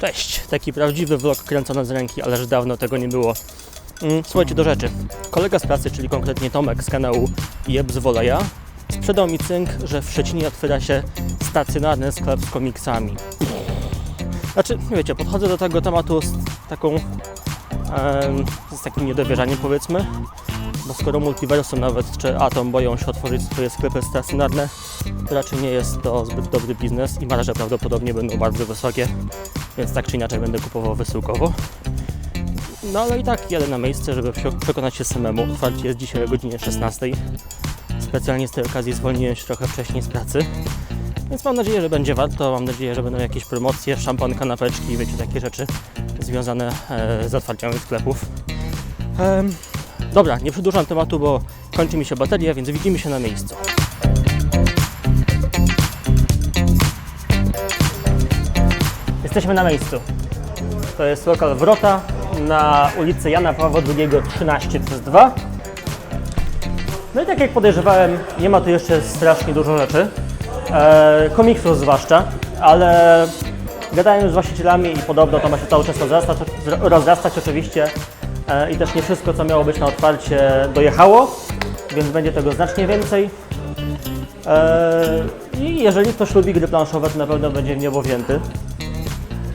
Cześć, taki prawdziwy vlog kręcony z ręki, ależ dawno tego nie było. Mm, Słuchajcie do rzeczy. Kolega z pracy, czyli konkretnie Tomek z kanału Jeb z Woleja, sprzedał mi cynk, że w Szczecinie otwiera się stacjonarny sklep z komiksami. Znaczy, wiecie, podchodzę do tego tematu z taką, em, z takim niedowierzaniem powiedzmy, bo skoro Multiversum nawet czy Atom boją się otworzyć swoje sklepy stacjonarne, to raczej nie jest to zbyt dobry biznes i marże prawdopodobnie będą bardzo wysokie, więc tak czy inaczej będę kupował wysyłkowo. No ale i tak jadę na miejsce, żeby prze- przekonać się samemu. Otwarcie jest dzisiaj o godzinie 16. Specjalnie z tej okazji zwolniłem się trochę wcześniej z pracy. Więc mam nadzieję, że będzie warto. Mam nadzieję, że będą jakieś promocje, szampan, kanapeczki, wiecie, takie rzeczy związane e, z otwarciem sklepów. Dobra, nie przedłużam tematu, bo kończy mi się bateria, więc widzimy się na miejscu. Jesteśmy na miejscu. To jest lokal Wrota na ulicy Jana Pawła II 13 przez 2. No i tak jak podejrzewałem, nie ma tu jeszcze strasznie dużo rzeczy. E, komiksów zwłaszcza, ale gadałem z właścicielami i podobno to ma się cały czas rozrastać, rozrastać oczywiście. E, I też nie wszystko, co miało być na otwarcie, dojechało, więc będzie tego znacznie więcej. E, I jeżeli ktoś lubi gry planszowe, to na pewno będzie w niebo wzięty.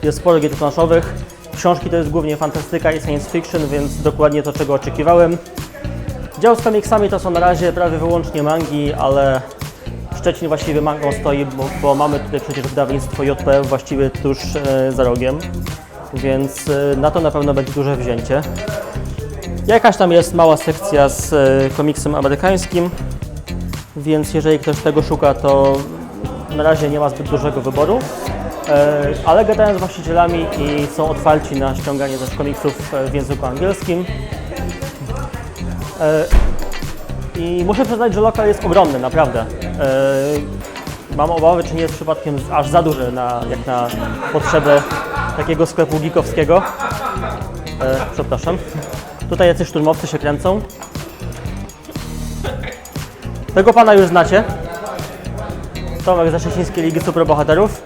Jest sporo gier planszowych. Książki to jest głównie fantastyka i science fiction, więc dokładnie to, czego oczekiwałem. Dział z komiksami to są na razie prawie wyłącznie mangi, ale Szczecin właściwie mangą stoi, bo, bo mamy tutaj przecież wydawnictwo JPF właściwie tuż e, za rogiem, więc e, na to na pewno będzie duże wzięcie. Jakaś tam jest mała sekcja z e, komiksem amerykańskim, więc jeżeli ktoś tego szuka, to na razie nie ma zbyt dużego wyboru. E, Ale gadałem z właścicielami i są otwarci na ściąganie też komiksów e, w języku angielskim. E, I muszę przyznać, że lokal jest ogromny, naprawdę. Mam obawy, czy nie jest przypadkiem aż za duży na, jak na potrzebę takiego sklepu geekowskiego. Przepraszam. Tutaj jacyś szturmowcy się kręcą. Tego pana już znacie. Tomek ze Szczecińskiej Ligi Superbohaterów.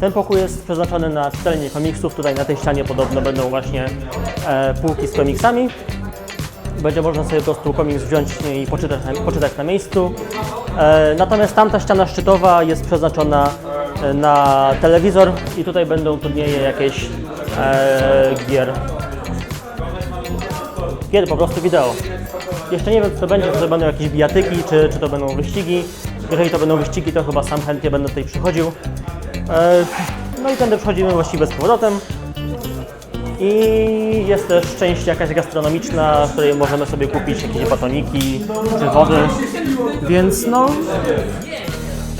Ten pokój jest przeznaczony na czytelnię komiksów. Tutaj na tej ścianie podobno będą właśnie e, półki z komiksami. Będzie można sobie po prostu komiks wziąć i poczytać na, poczytać na miejscu. E, natomiast tamta ściana szczytowa jest przeznaczona e, na telewizor i tutaj będą turnieje jakieś e, gier. Gier po prostu wideo. Jeszcze nie wiem, co będzie, czy to będą jakieś bijatyki, czy, czy to będą wyścigi. Jeżeli to będą wyścigi, to chyba sam chętnie będę tutaj przychodził. E, No i tędy przechodzimy właściwie z powrotem. I jest też część jakaś gastronomiczna, w której możemy sobie kupić jakieś batoniki czy wody. Więc no,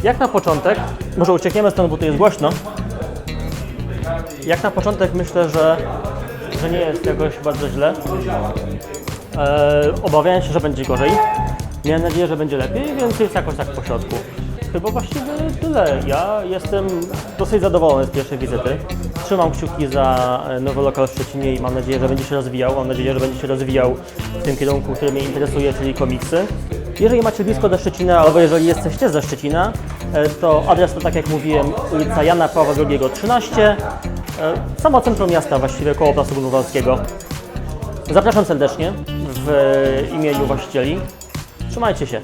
jak na początek, może uciekniemy stąd, bo tu jest głośno. Jak na początek myślę, że, że nie jest jakoś bardzo źle. E, obawiałem się, że będzie gorzej. Miałem nadzieję, że będzie lepiej, więc jest jakoś tak po środku. Chyba właściwie tyle. Ja jestem dosyć zadowolony z pierwszej wizyty. Trzymam kciuki za e, nowy lokal w Szczecinie i mam nadzieję, że będzie się rozwijał. Mam nadzieję, że będzie się rozwijał w tym kierunku, który mnie interesuje, czyli komiksy. Jeżeli macie blisko do Szczecina, albo jeżeli jesteście ze Szczecina, e, to adres to tak jak mówiłem, ulica Jana Pawła II 13, e, samo centrum miasta, właściwie koło Placu Grunwaldzkiego. Zapraszam serdecznie w imieniu właścicieli. Trzymajcie się.